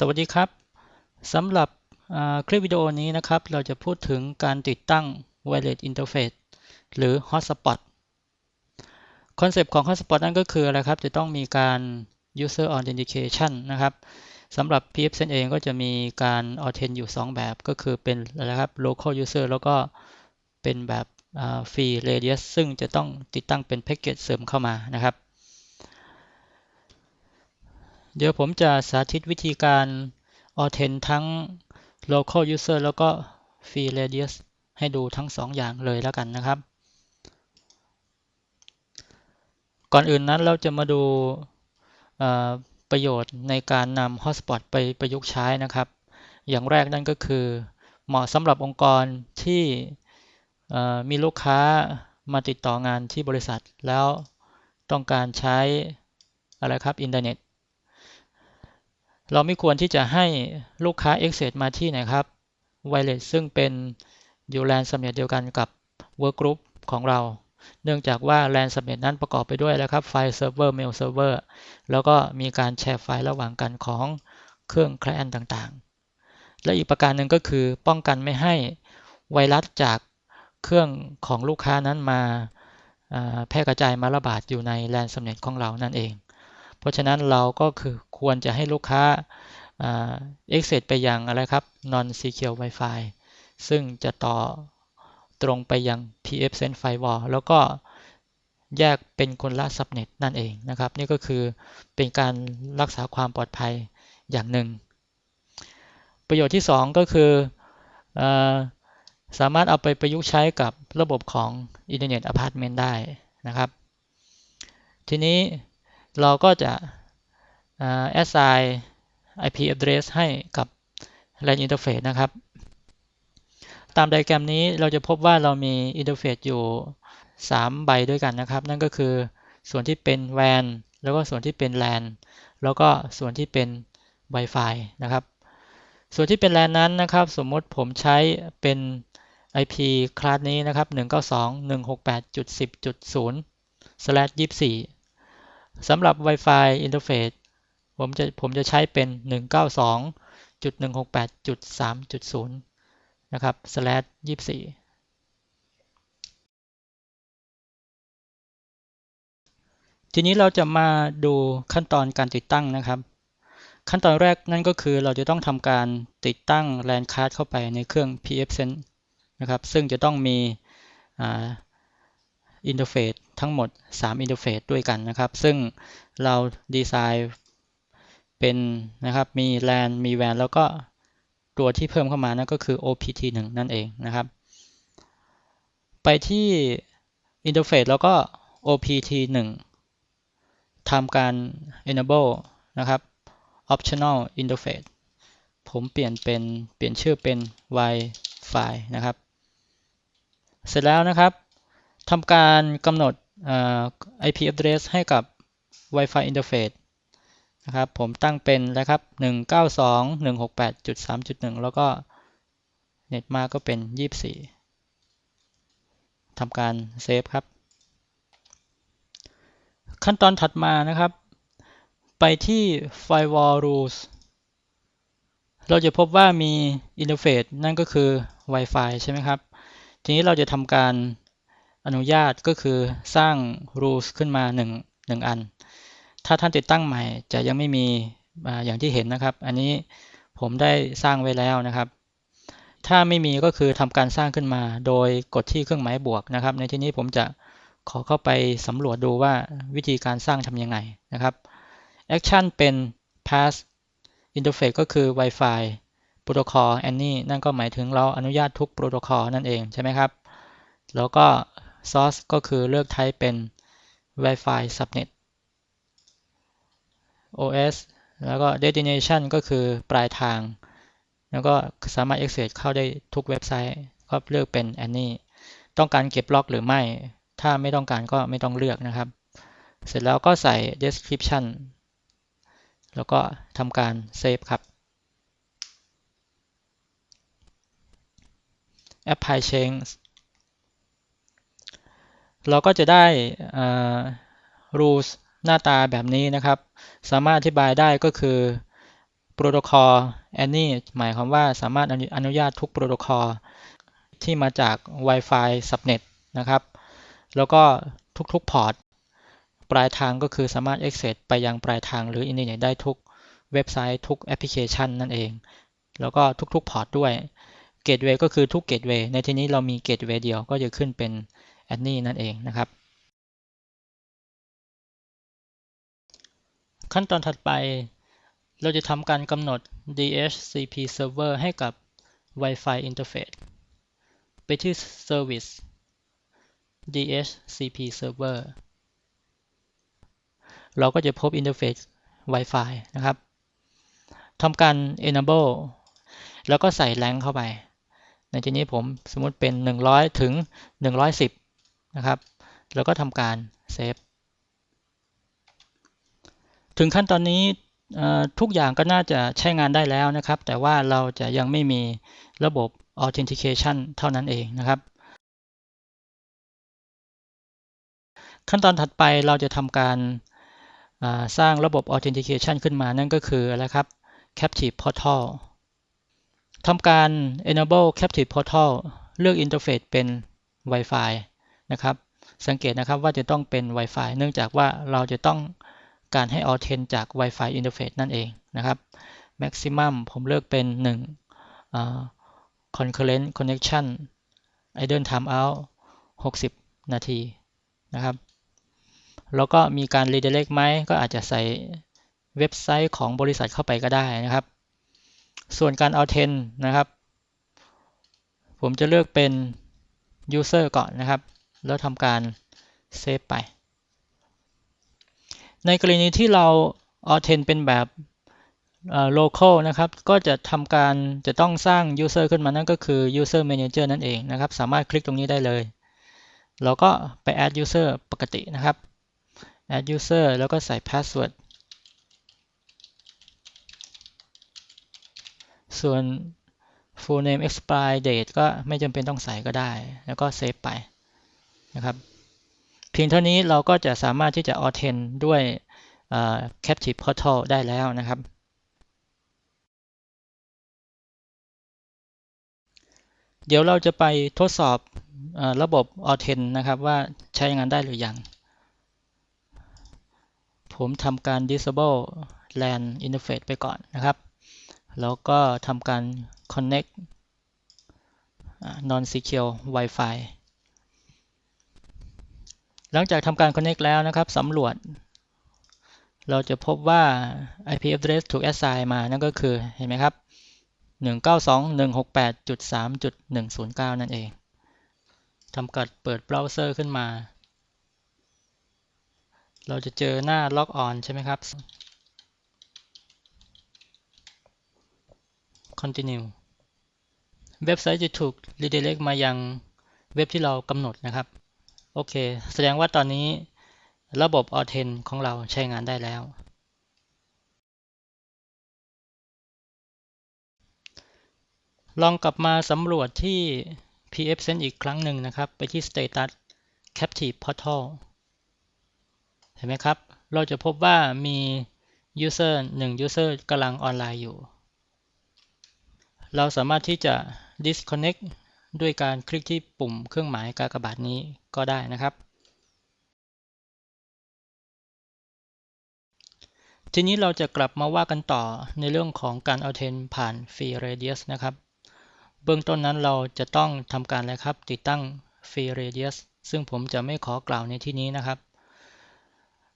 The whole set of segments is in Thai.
สวัสดีครับสำหรับคลิปวิดีโอนี้นะครับ เราจะพูดถึงการติดตั้ง Wireless Interface หรือ Hotspot คอนเซปต์ของ Hotspot นั่นก็คืออะไรครับ จะต้องมีการ User Authentication นะครับสำหรับ PFSense เองก็จะมีการ Authent อยู่ 2 แบบก็คือเป็นอะไรครับ Local User แล้วก็เป็นแบบ Free Radius ซึ่งจะต้องติดตั้งเป็นแพ็กเกจเสริมเข้ามานะครับ เดี๋ยวผมจะสาธิตวิธีการ Authent ทั้ง Local User แล้วก็ Free Radius ให้ดูทั้ง2อย่างเลยแล้วกันนะครับ ก่อนอื่นนั้นเราจะมาดูประโยชน์ในการนำ Hotspot ไปประยุกต์ใช้นะครับ อย่างแรกนั่นก็คือ เหมาะสำหรับองค์กรที่มีลูกค้ามาติดต่องานที่บริษัท แล้วต้องการใช้อะไรครับอินเทอร์เน็ต เราไม่ควรที่จะให้ลูกค้า access มาที่ไหนครับ wireless ซึ่งเป็นอยู่ LAN สำเร็จเดียวกันกับ work group ของเรา เนื่องจากว่า LAN สำเร็จนั้นประกอบไปด้วยแล้วครับไฟล์เซิร์ฟเวอร์เมลเซิร์ฟเวอร์แล้วก็มีการแชร์ไฟล์ระหว่างกันของเครื่อง client ต่างๆ และอีกประการหนึ่งก็คือป้องกันไม่ให้ไวรัสจากเครื่องของลูกค้านั้นมาแพร่กระจายมาระบาดอยู่ใน LAN สำเร็จของเรานั่นเอง ราะฉะนั้นเราก็คือควรจะให้ลูกค้า access ไปยังอะไรครับ non secure Wi-Fi ซึ่งจะต่อตรงไปยัง pfSense firewall แล้วก็แยกเป็นคนละ subnet นั่นเองนะครับ นี่ก็คือเป็นการรักษาความปลอดภัยอย่างหนึ่ง ประโยชน์ที่ 2 ก็คืออสามารถเอาไปประยุกต์ใช้กับระบบของ Internet Apartment ได้นะครับ ทีนี้ เราก็จะ assign IP address ให้กับ LAN interface นะครับ ตามไดแกรมนี้เราจะพบว่าเรามีอินเทอร์เฟซอยู่ 3 ใบด้วยกันนะครับ นั่นก็คือส่วนที่เป็น WAN แล้วก็ส่วนที่เป็น LAN แล้วก็ส่วนที่เป็น Wi-Fi นะครับ ส่วนที่เป็น LAN นั้นนะครับ สมมติผมใช้เป็น IP คลาสนี้นะครับ 192.168.10.24 สำหรับ Wi-Fi Interface ผมจะผมจะใช้เป็น 192.168.3.0 นะครับ slash 24 ทีนี้เราจะมาดูขั้นตอนการติดตั้งนะครับ ขั้นตอนแรกนั่นก็คือเราจะต้องทำการติดตั้ง LAN card เข้าไปในเครื่อง pfSense นะครับ ซึ่งจะต้องมี อินเทอร์เฟซทั้งหมด 3 อินเทอร์เฟซด้วยกันนะครับ ซึ่งเราดีไซน์เป็นนะครับมี LAN มี WAN แล้วก็ตัวที่เพิ่มเข้ามานั่นก็คือ OPT1 นั่นเองนะครับ ไปที่อินเทอร์เฟซแล้วก็ OPT1 ทำการ enable นะครับ optional interface ผมเปลี่ยนเป็นเปลี่ยนชื่อเป็น Wi-Fi นะครับ เสร็จแล้วนะครับ ทำการกำหนด IP address ให้กับ Wi-Fi interface นะครับผมตั้งเป็นนะครับ 192.168.3.1 แล้วก็ Net Mark ก็เป็น 24ทำการเซฟครับ ขั้นตอนถัดมานะครับ ไปที่ Firewall Rules เราจะพบว่ามีอินเทอร์เฟซนั่นก็คือ Wi-Fi ใช่ไหมครับ ทีนี้เราจะทำการ อนุญาตก็คือสร้าง rules ขึ้นมา1 1อัน ถ้าท่านติดตั้งใหม่จะยังไม่มีอย่างที่เห็นนะครับ อันนี้ผมได้สร้างไว้แล้วนะครับ ถ้าไม่มีก็คือทำการสร้างขึ้นมา โดยกดที่เครื่องหมายบวกนะครับ ในที่นี้ผมจะขอเข้าไปสำรวจดูว่าวิธีการสร้างทำยังไงนะครับ action เป็น pass interface ก็คือ Wi-Fi protocol any นั่นก็หมายถึงเราอนุญาตทุกโปรโตคอลนั่นเองใช่ไหมครับ แล้วก็ source ก็คือเลือก type เป็น Wi-Fi subnet OS แล้วก็ destination ก็คือปลายทาง แล้วก็สามารถ access เข้าได้ทุกเว็บไซต์ ก็เลือกเป็น any ต้องการเก็บล็อกหรือไม่ ถ้าไม่ต้องการก็ไม่ต้องเลือกนะครับ เสร็จแล้วก็ใส่ description แล้วก็ทำการ save ครับ apply change เราก็จะได้ rules หน้าตาแบบนี้นะครับ สามารถอธิบายได้ก็คือโปรโตคอล any หมายความว่าสามารถอนุญาตทุกโปรโตคอลที่มาจาก Wi-Fi subnet นะครับ แล้วก็ทุกๆพอร์ตปลายทางก็คือสามารถ access ไปยังปลายทางหรืออินเทอร์เน็ตได้ทุกเว็บไซต์ทุกแอปพลิเคชันนั่นเอง แล้วก็ทุกๆพอร์ตด้วย Gateway ก็คือทุก Gateway ในที่นี้เรามี Gateway เดียวก็จะขึ้นเป็น any นั่นเองนะครับ ขั้นตอนถัดไปเราจะทำการกำหนด DHCP server ให้กับ Wi-Fi interface ไปที่ Service DHCP server เราก็จะพบอินเทอร์เฟซ Wi-Fi นะครับทำการ enable แล้วก็ใส่ rank เข้าไป ในที่นี้ผมสมมติเป็น 100 ถึง 110 นะครับ แล้วก็ทำการเซฟถึงขั้นตอนนี้ทุกอย่างก็น่าจะใช้งานได้แล้วนะครับ แต่ว่าเราจะยังไม่มีระบบ authentication เท่านั้นเองนะครับ ขั้นตอนถัดไปเราจะทำการสร้างระบบ authentication ขึ้นมานั่นก็คืออะไรครับ captive portal ทำการ enable captive portal เลือก interface เป็น Wi-Fi นะครับ สังเกตนะครับว่าจะต้องเป็น Wi-Fi เนื่องจากว่าเราจะต้องการให้ authent จาก Wi-Fi interface นั่นเองนะครับ maximum ผมเลือกเป็น1 concurrent connection idle timeout 60 นาทีนะครับ แล้วก็มีการ redirect ไหมก็อาจจะใส่เว็บไซต์ของบริษัทเข้าไปก็ได้นะครับ ส่วนการเอาเทนนะครับ ผมจะเลือกเป็น user ก่อนนะครับ แล้วทำการเซฟไป ในกรณีที่เราเอาเทนเป็นแบบ local นะครับ ก็จะทำการจะต้องสร้าง user ขึ้นมานั่นก็คือ user manager นั่นเองนะครับ สามารถคลิกตรงนี้ได้เลย เราก็ไป add user ปกตินะครับ add user แล้วก็ใส่ password ส่วน full name expire date ก็ไม่จำเป็นต้องใส่ก็ได้ แล้วก็เซฟไป นะครับเพียงเท่านี้เราก็จะสามารถที่จะ authent ด้วย captive portal ได้แล้วนะครับ เดี๋ยวเราจะไปทดสอบอระบบ authent นะครับว่าใช้งานได้หรือยัง ผมทำการ disable LAN interface ไปก่อนนะครับ แล้วก็ทำการ connect non secure Wi-Fi หลังจากทำการ connect แล้วนะครับสำรวจ เราจะพบว่า IP address ถูก assign มา นั่นก็คือ เห็นไหมครับ 192.168.3.109 นั่นเองทำการเปิดเบราว์เซอร์ขึ้นมา เราจะเจอหน้า log on ใช่ไหมครับ continue เว็บไซต์จะถูก redirect มายังเว็บที่เรากำหนดนะครับ โอเค แสดงว่าตอนนี้ระบบ a u t h e n ของเราใช้งานได้แล้ว ลองกลับมาสำรวจที่ pfSense อีกครั้งหนึ่งนะครับ ไปที่ status captive portal เห็นไหมครับ เราจะพบว่ามี user 1 user กำลังออนไลน์อยู่ เราสามารถที่จะ disconnect ด้วยการคลิกที่ปุ่มเครื่องหมายกากบาทนี้ก็ได้นะครับ ทีนี้เราจะกลับมาว่ากันต่อในเรื่องของการเอาเทนผ่าน Free Radius นะครับ เบื้องต้นนั้นเราจะต้องทำการอะไรครับ ติดตั้ง Free Radius ซึ่งผมจะไม่ขอกล่าวในที่นี้นะครับ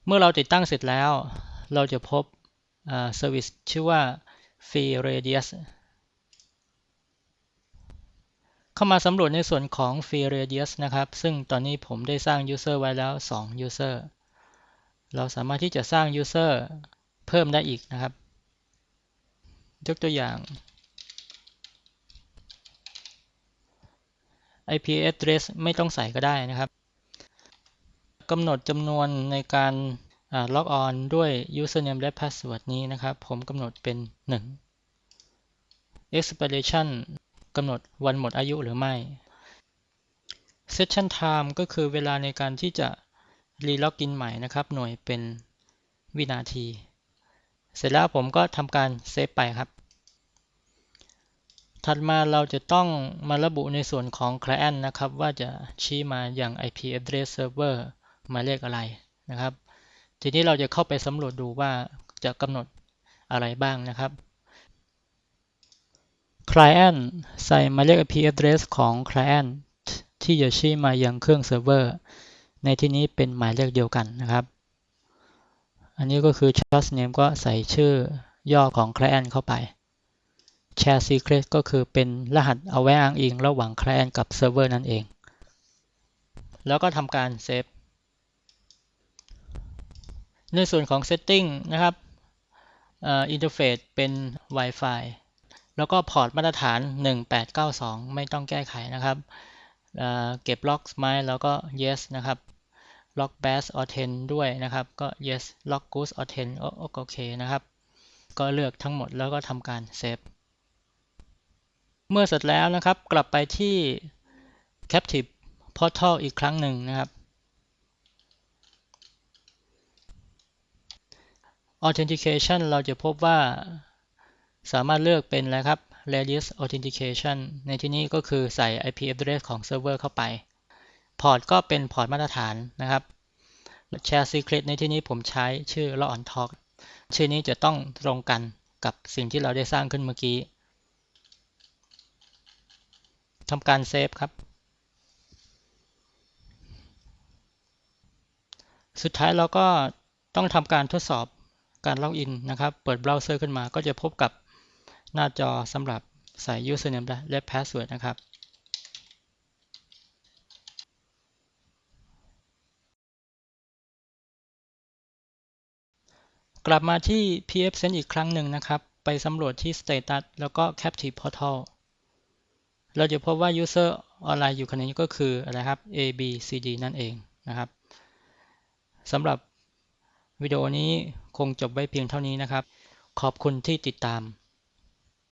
เมื่อเราติดตั้งเสร็จแล้ว เราจะพบเซอร์วิสชื่อว่า Free Radius เข้ามาสำรวจในส่วนของ Free Radius นะครับ ซึ่งตอนนี้ผมได้สร้าง User ไว้แล้ว 2 User เราสามารถที่จะสร้าง User เพิ่มได้อีกนะครับ ยกตัวอย่าง IP address ไม่ต้องใส่ก็ได้นะครับกำหนดจำนวนในการล็อกออนด้วย username และ password นี้นะครับ ผมกำหนดเป็น 1 expiration กำหนดวันหมดอายุหรือไม่ session time ก็คือเวลาในการที่จะรีล็อกอินใหม่นะครับ หน่วยเป็นวินาที เสร็จแล้วผมก็ทำการเซฟไปครับ ถัดมาเราจะต้องมาระบุในส่วนของ client นะครับ ว่าจะชี้มาอย่าง IP address server มาเลขอะไรนะครับ ทีนี้เราจะเข้าไปสำรวจดูว่าจะกำหนดอะไรบ้างนะครับ client ใส่หมายเลข IP address ของ client ที่จะชี้มายังเครื่องเซิร์ฟเวอร์ ในที่นี้เป็นหมายเลขเดียวกันนะครับ อันนี้ก็คือ trust name ก็ใส่ชื่อย่อของ client เข้าไป share secret ก็คือเป็นรหัสเอาไว้อ้างอิงระหว่าง client กับเซิร์ฟเวอร์นั่นเอง แล้วก็ทำการเซฟ ในส่วนของ setting นะครับอินเทอร์เฟซเป็น Wi-Fi แล้วก็พอร์ตมาตรฐาน 1892 ไม่ต้องแก้ไขนะครับเเก็บล็อกไหมแล้วก็ yes นะครับล็อก bash or 10 ด้วยนะครับ ก็ yes ล็อก goose or 10 โอเคนะครับ ก็เลือกทั้งหมดแล้วก็ทำการเซฟเมื่อเสร็จแล้วนะครับ กลับไปที่ captive portal อีกครั้งหนึ่งนะครับ authentication เราจะพบว่า สามารถเลือกเป็นอะไรครับ radius authentication ในที่นี้ก็คือใส่ IP address ของเซิร์ฟเวอร์เข้าไป พอร์ตก็เป็นพอร์ตมาตรฐานนะครับ share secret ในที่นี้ผมใช้ชื่อ log on talk ชื่อนี้จะต้องตรงกันกับสิ่งที่เราได้สร้างขึ้นเมื่อกี้ทำการเซฟครับ สุดท้ายเราก็ต้องทำการทดสอบการล็อกอินนะครับ เปิดเบราว์เซอร์ขึ้นมาก็จะพบกับ หน้าจอสำหรับใส่ username และ password นะครับ กลับมาที่ pfSense อีกครั้งหนึ่งนะครับ ไปสำรวจที่ status แล้วก็ captive portal เราจะพบว่า user ออนไลน์อยู่คนนี้ก็คืออะไรครับ a b c d นั่นเองนะครับสำหรับวิดีโอนี้คงจบไว้เพียงเท่านี้นะครับ ขอบคุณที่ติดตาม